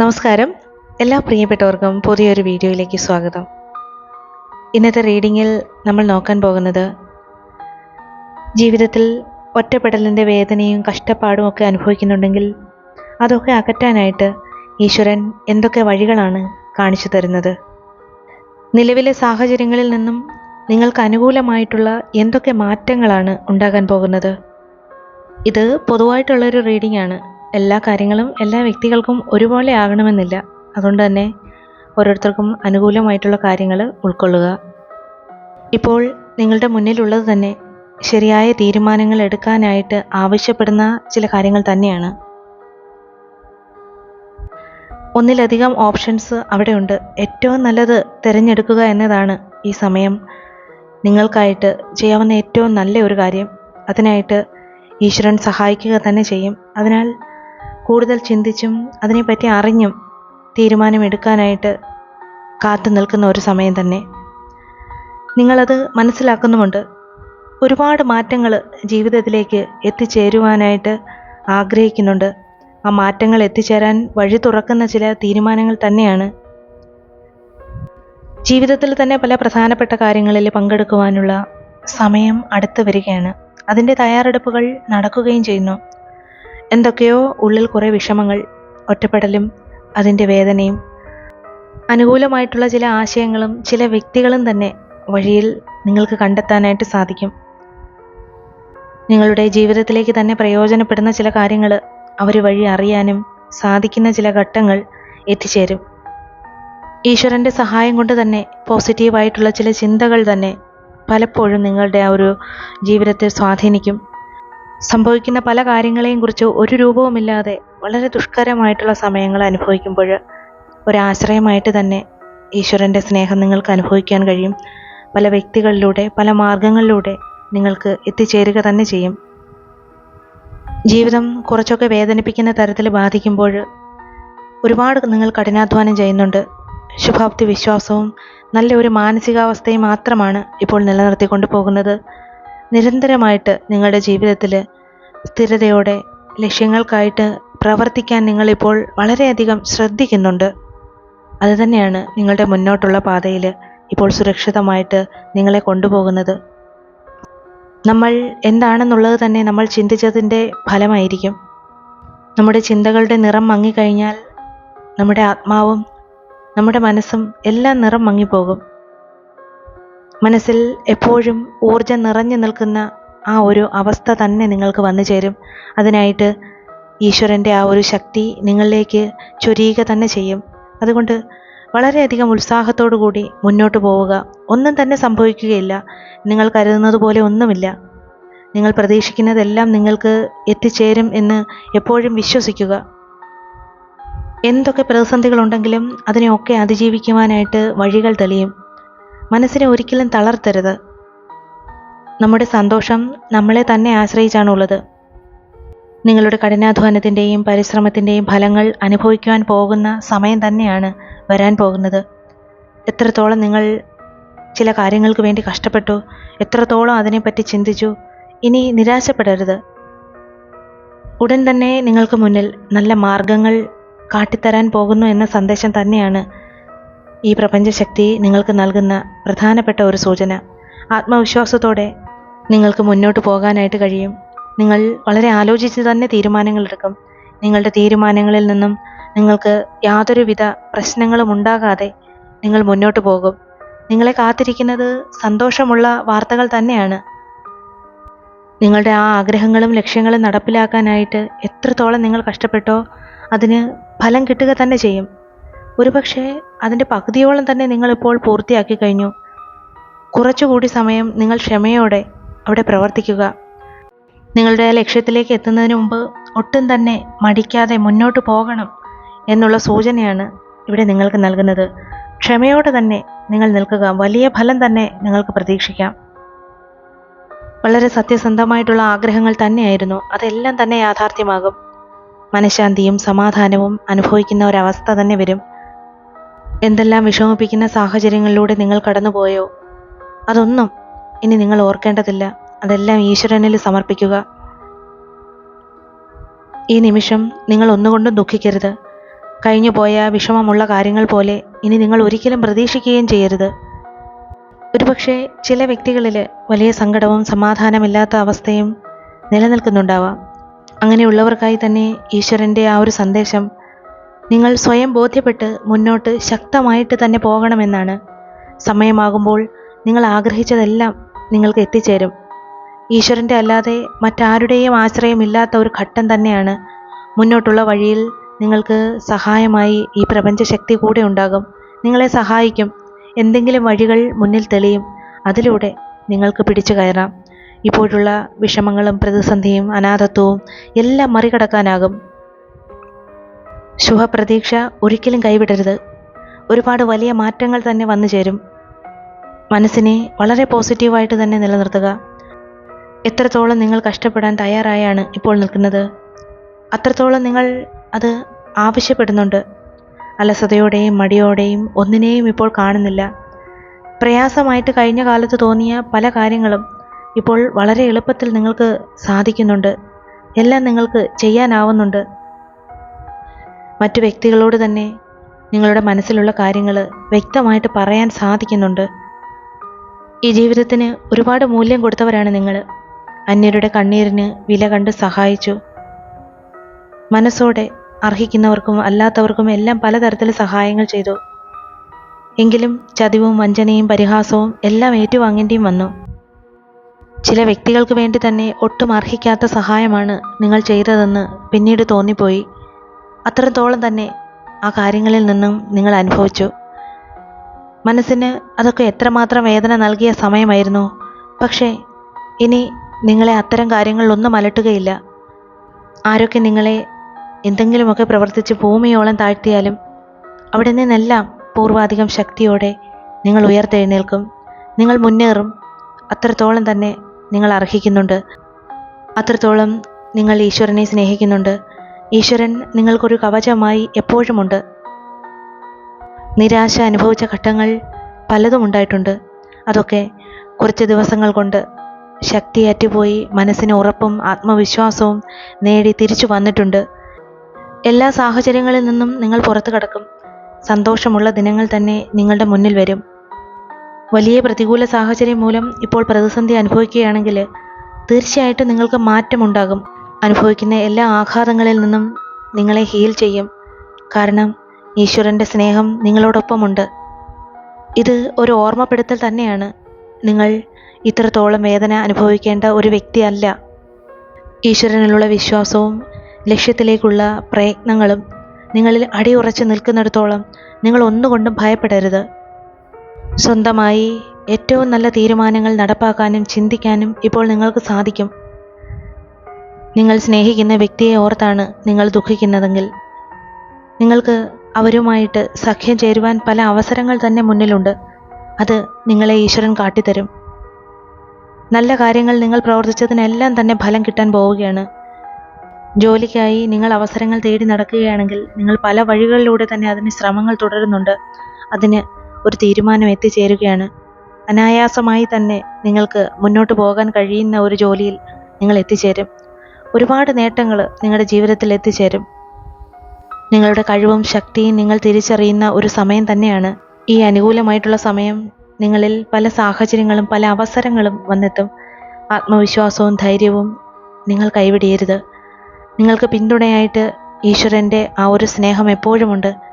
നമസ്കാരം. എല്ലാ പ്രിയപ്പെട്ടവർക്കും പുതിയൊരു വീഡിയോയിലേക്ക് സ്വാഗതം. ഇന്നത്തെ റീഡിങ്ങിൽ നമ്മൾ നോക്കാൻ പോകുന്നത് ജീവിതത്തിൽ ഒറ്റപ്പെടലിന്റെ വേദനയും കഷ്ടപ്പാടും ഒക്കെ അനുഭവിക്കുന്നുണ്ടെങ്കിൽ അതൊക്കെ അകറ്റാനായിട്ട് ഈശ്വരൻ എന്തൊക്കെ വഴികളാണ് കാണിച്ചു തരുന്നത്? നിലവിലെ സാഹചര്യങ്ങളിൽ നിന്നും നിങ്ങൾക്ക് അനുകൂലമായിട്ടുള്ള എന്തൊക്കെ മാറ്റങ്ങളാണ് ഉണ്ടാകാൻ പോകുന്നത്? ഇത് പൊതുവായിട്ടുള്ളൊരു റീഡിംഗ് ആണ് എല്ലാ കാര്യങ്ങളും എല്ലാ വ്യക്തികൾക്കും ഒരുപോലെ ആകണമെന്നില്ല. അതുകൊണ്ട് തന്നെ ഓരോരുത്തർക്കും അനുകൂലമായിട്ടുള്ള കാര്യങ്ങൾ ഉൾക്കൊള്ളുക. ഇപ്പോൾ നിങ്ങളുടെ മുന്നിലുള്ളത് തന്നെ ശരിയായ തീരുമാനങ്ങൾ എടുക്കാനായിട്ട് ആവശ്യപ്പെടുന്ന ചില കാര്യങ്ങൾ തന്നെയാണ്. ഒന്നിലധികം ഓപ്ഷൻസ് അവിടെയുണ്ട്. ഏറ്റവും നല്ലത് തിരഞ്ഞെടുക്കുക എന്നതാണ് ഈ സമയം. നിങ്ങൾക്കായിട്ട് ചെയ്യാവുന്ന ഏറ്റവും നല്ല ഒരു കാര്യം. അതിനായിട്ട് ഈശ്വരൻ സഹായിക്കുക തന്നെ ചെയ്യും. അതിനാൽ കൂടുതൽ ചിന്തിച്ചും അതിനെപ്പറ്റി അറിഞ്ഞും തീരുമാനമെടുക്കാനായിട്ട് കാത്തു നിൽക്കുന്ന ഒരു സമയം തന്നെ. നിങ്ങളത് മനസ്സിലാക്കുന്നുമുണ്ട്. ഒരുപാട് മാറ്റങ്ങൾ ജീവിതത്തിലേക്ക് എത്തിച്ചേരുവാനായിട്ട് ആഗ്രഹിക്കുന്നുണ്ട്. ആ മാറ്റങ്ങൾ എത്തിച്ചേരാൻ വഴി തുറക്കുന്ന ചില തീരുമാനങ്ങൾ തന്നെയാണ്. ജീവിതത്തിൽ തന്നെ പല പ്രധാനപ്പെട്ട കാര്യങ്ങളിൽ പങ്കെടുക്കുവാനുള്ള സമയം അടുത്തു വരികയാണ്. അതിന്റെ തയ്യാറെടുപ്പുകൾ നടക്കുകയും ചെയ്യുന്നു. എന്തൊക്കെയോ ഉള്ളിൽ കുറേ വിഷമങ്ങൾ ഒറ്റപ്പെടലും അതിന്റെ വേദനയും അനുകൂലമായിട്ടുള്ള ചില ആശയങ്ങളും ചില വ്യക്തികളും തന്നെ വഴിയിൽ നിങ്ങൾക്ക് കണ്ടെത്താനായിട്ട് സാധിക്കും. നിങ്ങളുടെ ജീവിതത്തിലേക്ക് തന്നെ പ്രയോജനപ്പെടുന്ന ചില കാര്യങ്ങൾ അവർ വഴി അറിയാനും സാധിക്കുന്ന ചില ഘട്ടങ്ങൾ എത്തിച്ചേരും. ഈശ്വരന്റെ സഹായം കൊണ്ട് തന്നെ പോസിറ്റീവായിട്ടുള്ള ചില ചിന്തകൾ തന്നെ പലപ്പോഴും നിങ്ങളുടെ ആ ഒരു ജീവിതത്തെ സ്വാധീനിക്കും. സംഭവിക്കുന്ന പല കാര്യങ്ങളെയും കുറിച്ച് ഒരു രൂപവുമില്ലാതെ വളരെ ദുഷ്കരമായിട്ടുള്ള സമയങ്ങൾ അനുഭവിക്കുമ്പോൾ ഒരാശ്രയമായിട്ട് തന്നെ ഈശ്വരന്റെ സ്നേഹം നിങ്ങൾക്ക് അനുഭവിക്കാൻ കഴിയും. പല വ്യക്തികളിലൂടെ പല മാർഗങ്ങളിലൂടെ നിങ്ങൾക്ക് എത്തിച്ചേരുക തന്നെ ചെയ്യും. ജീവിതം കുറച്ചൊക്കെ വേദനിപ്പിക്കുന്ന തരത്തിൽ ബാധിക്കുമ്പോൾ ഒരുപാട് നിങ്ങൾ കഠിനാധ്വാനം ചെയ്യുന്നുണ്ട്. ശുഭാപ്തി വിശ്വാസവും നല്ല ഒരു മാനസികാവസ്ഥയും മാത്രമാണ് ഇപ്പോൾ നിലനിർത്തിക്കൊണ്ട് പോകുന്നത്. നിരന്തരമായിട്ട് നിങ്ങളുടെ ജീവിതത്തിൽ സ്ഥിരതയോടെ ലക്ഷ്യങ്ങൾക്കായിട്ട് പ്രവർത്തിക്കാൻ നിങ്ങളിപ്പോൾ വളരെയധികം ശ്രദ്ധിക്കുന്നുണ്ട്. അതുതന്നെയാണ് നിങ്ങളുടെ മുന്നോട്ടുള്ള പാതയിൽ ഇപ്പോൾ സുരക്ഷിതമായിട്ട് നിങ്ങളെ കൊണ്ടുപോകുന്നത്. നമ്മൾ എന്താണെന്നുള്ളത് തന്നെ നമ്മൾ ചിന്തിച്ചതിന്റെ ഫലമായിരിക്കും. നമ്മുടെ ചിന്തകളുടെ നിറം മങ്ങിക്കഴിഞ്ഞാൽ നമ്മുടെ ആത്മാവും നമ്മുടെ മനസ്സും എല്ലാം നിറം മങ്ങിപ്പോകും. മനസ്സിൽ എപ്പോഴും ഊർജം നിറഞ്ഞു നിൽക്കുന്ന ആ ഒരു അവസ്ഥ തന്നെ നിങ്ങൾക്ക് വന്നു ചേരും. അതിനായിട്ട് ഈശ്വരന്റെ ആ ഒരു ശക്തി നിങ്ങളിലേക്ക് ചൊരിയുക തന്നെ ചെയ്യും. അതുകൊണ്ട് വളരെയധികം ഉത്സാഹത്തോടു കൂടി മുന്നോട്ട് പോവുക. ഒന്നും തന്നെ സംഭവിക്കുകയില്ല. നിങ്ങൾ കരുതുന്നത് പോലെ ഒന്നുമില്ല. നിങ്ങൾ പ്രതീക്ഷിക്കുന്നതെല്ലാം നിങ്ങൾക്ക് എത്തിച്ചേരും എന്ന് എപ്പോഴും വിശ്വസിക്കുക. എന്തൊക്കെ പ്രതിസന്ധികളുണ്ടെങ്കിലും അതിനെയൊക്കെ അതിജീവിക്കുവാനായിട്ട് വഴികൾ തെളിയും. മനസ്സിനെ ഒരിക്കലും തളർത്തരുത്. നമ്മുടെ സന്തോഷം നമ്മളെ തന്നെ ആശ്രയിച്ചാണുള്ളത്. നിങ്ങളുടെ കഠിനാധ്വാനത്തിന്റെയും പരിശ്രമത്തിന്റെയും ഫലങ്ങൾ അനുഭവിക്കുവാൻ പോകുന്ന സമയം തന്നെയാണ് വരാൻ പോകുന്നത്. എത്രത്തോളം നിങ്ങൾ ചില കാര്യങ്ങൾക്ക് വേണ്ടി കഷ്ടപ്പെട്ടു എത്രത്തോളം അതിനെപ്പറ്റി ചിന്തിച്ചു ഇനി നിരാശപ്പെടരുത്. ഉടൻ തന്നെ നിങ്ങൾക്ക് മുന്നിൽ നല്ല മാർഗങ്ങൾ കാട്ടിത്തരാൻ പോകുന്നു എന്ന സന്ദേശം തന്നെയാണ് ഈ പ്രപഞ്ചശക്തി നിങ്ങൾക്ക് നൽകുന്ന പ്രധാനപ്പെട്ട ഒരു സൂചന. ആത്മവിശ്വാസത്തോടെ നിങ്ങൾക്ക് മുന്നോട്ട് പോകാനായിട്ട് കഴിയും. നിങ്ങൾ വളരെ ആലോചിച്ച് തന്നെ തീരുമാനങ്ങൾ എടുക്കും. നിങ്ങളുടെ തീരുമാനങ്ങളിൽ നിന്നും നിങ്ങൾക്ക് യാതൊരുവിധ പ്രശ്നങ്ങളും ഉണ്ടാകാതെ നിങ്ങൾ മുന്നോട്ട് പോകും. നിങ്ങളെ കാത്തിരിക്കുന്നത് സന്തോഷമുള്ള വാർത്തകൾ തന്നെയാണ്. നിങ്ങളുടെ ആ ആഗ്രഹങ്ങളും ലക്ഷ്യങ്ങളും നടപ്പിലാക്കാനായിട്ട് എത്രത്തോളം നിങ്ങൾ കഷ്ടപ്പെട്ടോ അതിന് ഫലം കിട്ടുക തന്നെ ചെയ്യും. ഒരുപക്ഷെ അതിന്റെ പകുതിയോളം തന്നെ നിങ്ങളിപ്പോൾ പൂർത്തിയാക്കി കഴിഞ്ഞു. കുറച്ചുകൂടി സമയം നിങ്ങൾ ക്ഷമയോടെ അവിടെ പ്രവർത്തിക്കുക. നിങ്ങളുടെ ലക്ഷ്യത്തിലേക്ക് എത്തുന്നതിന് മുമ്പ് ഒട്ടും തന്നെ മടിക്കാതെ മുന്നോട്ട് പോകണം എന്നുള്ള സൂചനയാണ് ഇവിടെ നിങ്ങൾക്ക് നൽകുന്നത്. ക്ഷമയോടെ തന്നെ നിങ്ങൾ നിൽക്കുക. വലിയ ഫലം തന്നെ നിങ്ങൾക്ക് പ്രതീക്ഷിക്കാം. വളരെ സത്യസന്ധമായിട്ടുള്ള ആഗ്രഹങ്ങൾ തന്നെയായിരുന്നു. അതെല്ലാം തന്നെ യാഥാർത്ഥ്യമാകും. മനഃശാന്തിയും സമാധാനവും അനുഭവിക്കുന്ന ഒരവസ്ഥ തന്നെ വരും. എന്തെല്ലാം വിഷമിപ്പിക്കുന്ന സാഹചര്യങ്ങളിലൂടെ നിങ്ങൾ കടന്നുപോയോ? അതൊന്നും ഇനി നിങ്ങൾ ഓർക്കേണ്ടതില്ല. അതെല്ലാം ഈശ്വരനിൽ സമർപ്പിക്കുക. ഈ നിമിഷം നിങ്ങൾ ഒന്നുകൊണ്ടും ദുഃഖിക്കരുത്. കഴിഞ്ഞുപോയ വിഷമമുള്ള കാര്യങ്ങൾ പോലെ ഇനി നിങ്ങൾ ഒരിക്കലും പ്രതീക്ഷിക്കുകയും ചെയ്യരുത്. ഒരുപക്ഷെ ചില വ്യക്തികളിൽ വലിയ സങ്കടവും സമാധാനമില്ലാത്ത അവസ്ഥയും നിലനിൽക്കുന്നുണ്ടാവാം. അങ്ങനെയുള്ളവർക്കായി തന്നെ ഈശ്വരന്റെ ആ ഒരു സന്ദേശം നിങ്ങൾ സ്വയം ബോധ്യപ്പെട്ട് മുന്നോട്ട് ശക്തമായിട്ട് തന്നെ പോകണമെന്നാണ്. സമയമാകുമ്പോൾ നിങ്ങൾ ആഗ്രഹിച്ചതെല്ലാം നിങ്ങൾക്ക് എത്തിച്ചേരും. ഈശ്വരന്റെ അല്ലാതെ മറ്റാരുടെയും ആശ്രയമില്ലാത്ത ഒരു ഘട്ടം തന്നെയാണ്. മുന്നോട്ടുള്ള വഴിയിൽ നിങ്ങൾക്ക് സഹായമായി ഈ പ്രപഞ്ചശക്തി കൂടെ ഉണ്ടാകും. നിങ്ങളെ സഹായിക്കും. എന്തെങ്കിലും വഴികൾ മുന്നിൽ തെളിയും. അതിലൂടെ നിങ്ങൾക്ക് പിടിച്ചു കയറാം. ഇപ്പോഴുള്ള വിഷമങ്ങളും പ്രതിസന്ധിയും അനാഥത്വവും എല്ലാം മറികടക്കാനാകും. ശുഭപ്രതീക്ഷ ഒരിക്കലും കൈവിടരുത്. ഒരുപാട് വലിയ മാറ്റങ്ങൾ തന്നെ വന്നു ചേരും മനസ്സിനെ വളരെ പോസിറ്റീവായിട്ട് തന്നെ നിലനിർത്തുക. എത്രത്തോളം നിങ്ങൾ കഷ്ടപ്പെടാൻ തയ്യാറായാണ് ഇപ്പോൾ നിൽക്കുന്നത്? അത്രത്തോളം നിങ്ങൾ അത് ആവശ്യപ്പെടുന്നുണ്ട്. അലസതയോടെയും മടിയോടെയും ഒന്നിനെയും ഇപ്പോൾ കാണുന്നില്ല. പ്രയാസമായിട്ട് കഴിഞ്ഞ കാലത്ത് തോന്നിയ പല കാര്യങ്ങളും ഇപ്പോൾ വളരെ എളുപ്പത്തിൽ നിങ്ങൾക്ക് സാധിക്കുന്നുണ്ട്. എല്ലാം നിങ്ങൾക്ക് ചെയ്യാനാവുന്നുണ്ട്. മറ്റു വ്യക്തികളോട് തന്നെ നിങ്ങളുടെ മനസ്സിലുള്ള കാര്യങ്ങൾ വ്യക്തമായിട്ട് പറയാൻ സാധിക്കുന്നുണ്ട്. ഈ ജീവിതത്തിന് ഒരുപാട് മൂല്യം കൊടുത്തവരാണ് നിങ്ങൾ അന്യരുടെ കണ്ണീരിന് വില കണ്ട് സഹായിച്ചു. മനസ്സോടെ അർഹിക്കുന്നവർക്കും അല്ലാത്തവർക്കും എല്ലാം പലതരത്തിൽ സഹായങ്ങൾ ചെയ്തു. എങ്കിലും ചതിവും വഞ്ചനയും പരിഹാസവും എല്ലാം ഏറ്റുവാങ്ങേണ്ടിയും വന്നു. ചില വ്യക്തികൾക്ക് വേണ്ടി തന്നെ ഒട്ടും അർഹിക്കാത്ത സഹായമാണ് നിങ്ങൾ ചെയ്തതെന്ന് പിന്നീട് തോന്നിപ്പോയി. അത്രത്തോളം തന്നെ ആ കാര്യങ്ങളിൽ നിന്നും നിങ്ങൾ അനുഭവിച്ചു. മനസ്സിന് അതൊക്കെ എത്രമാത്രം വേദന നൽകിയ സമയമായിരുന്നു. പക്ഷേ ഇനി നിങ്ങളെ അത്തരം കാര്യങ്ങളിലൊന്നും അലട്ടുകയില്ല. ആരൊക്കെ നിങ്ങളെ എന്തെങ്കിലുമൊക്കെ പ്രവർത്തിച്ച് ഭൂമിയോളം താഴ്ത്തിയാലും അവിടെ നിന്നെല്ലാം പൂർവാധികം ശക്തിയോടെ നിങ്ങൾ ഉയർത്തെഴുന്നേൽക്കും. നിങ്ങൾ മുന്നേറും. അത്രത്തോളം തന്നെ നിങ്ങൾ അർഹിക്കുന്നുണ്ട്. അത്രത്തോളം നിങ്ങൾ ഈശ്വരനെ സ്നേഹിക്കുന്നുണ്ട്. ഈശ്വരൻ നിങ്ങൾക്കൊരു കവചമായി എപ്പോഴുമുണ്ട്. നിരാശ അനുഭവിച്ച ഘട്ടങ്ങൾ പലതും ഉണ്ടായിട്ടുണ്ട്. അതൊക്കെ കുറച്ച് ദിവസങ്ങൾ കൊണ്ട് ശക്തിയാറ്റുപോയി മനസ്സിന് ഉറപ്പും ആത്മവിശ്വാസവും നേടി തിരിച്ചു വന്നിട്ടുണ്ട്. എല്ലാ സാഹചര്യങ്ങളിൽ നിന്നും നിങ്ങൾ പുറത്തു കടക്കും. സന്തോഷമുള്ള ദിനങ്ങൾ തന്നെ നിങ്ങളുടെ മുന്നിൽ വരും. വലിയ പ്രതികൂല സാഹചര്യം മൂലം ഇപ്പോൾ പ്രതിസന്ധി അനുഭവിക്കുകയാണെങ്കിൽ തീർച്ചയായിട്ടും നിങ്ങൾക്ക് മാറ്റമുണ്ടാകും അനുഭവിക്കുന്ന എല്ലാ ആഘാതങ്ങളിൽ നിന്നും നിങ്ങളെ ഹീൽ ചെയ്യും. കാരണം ഈശ്വരന്റെ സ്നേഹം നിങ്ങളോടൊപ്പമുണ്ട്. ഇത് ഒരു ഓർമ്മപ്പെടുത്തൽ തന്നെയാണ്. നിങ്ങൾ ഇത്രത്തോളം വേദന അനുഭവിക്കേണ്ട ഒരു വ്യക്തിയല്ല. ഈശ്വരനിലുള്ള വിശ്വാസവും ലക്ഷ്യത്തിലേക്കുള്ള പ്രയത്നങ്ങളും നിങ്ങളിൽ അടിയുറച്ച് നിൽക്കുന്നിടത്തോളം നിങ്ങൾ ഒന്നുകൊണ്ടും ഭയപ്പെടരുത്. സ്വന്തമായി ഏറ്റവും നല്ല തീരുമാനങ്ങൾ നടപ്പാക്കാനും ചിന്തിക്കാനും ഇപ്പോൾ നിങ്ങൾക്ക് സാധിക്കും. നിങ്ങൾ സ്നേഹിക്കുന്ന വ്യക്തിയെ ഓർത്താണ് നിങ്ങൾ ദുഃഖിക്കുന്നതെങ്കിൽ. നിങ്ങൾക്ക് അവരുമായിട്ട് സഖ്യം ചേരുവാൻ പല അവസരങ്ങൾ തന്നെ മുന്നിലുണ്ട്. അത് നിങ്ങളെ ഈശ്വരൻ കാട്ടിത്തരും. നല്ല കാര്യങ്ങൾ നിങ്ങൾ പ്രവർത്തിച്ചതിനെല്ലാം തന്നെ ഫലം കിട്ടാൻ പോവുകയാണ്. ജോലിക്കായി നിങ്ങൾ അവസരങ്ങൾ തേടി നടക്കുകയാണെങ്കിൽ നിങ്ങൾ പല വഴികളിലൂടെ തന്നെ അതിന് ശ്രമങ്ങൾ തുടരുന്നുണ്ട്. അതിന് ഒരു തീരുമാനം എത്തിച്ചേരുകയാണ്. അനായാസമായി തന്നെ നിങ്ങൾക്ക് മുന്നോട്ട് പോകാൻ കഴിയുന്ന ഒരു ജോലിയിൽ നിങ്ങൾ എത്തിച്ചേരും. ഒരുപാട് നേട്ടങ്ങൾ നിങ്ങളുടെ ജീവിതത്തിൽ എത്തിച്ചേരും. നിങ്ങളുടെ കഴിവും ശക്തിയും നിങ്ങൾ തിരിച്ചറിയുന്ന ഒരു സമയം തന്നെയാണ്. ഈ അനുകൂലമായിട്ടുള്ള സമയം നിങ്ങളിൽ പല സാഹചര്യങ്ങളും പല അവസരങ്ങളും വന്നെത്തും. ആത്മവിശ്വാസവും ധൈര്യവും നിങ്ങൾ കൈവിടിയരുത്. നിങ്ങൾക്ക് പിന്തുണയായിട്ട് ഈശ്വരന്റെ ആ ഒരു സ്നേഹം എപ്പോഴുമുണ്ട്.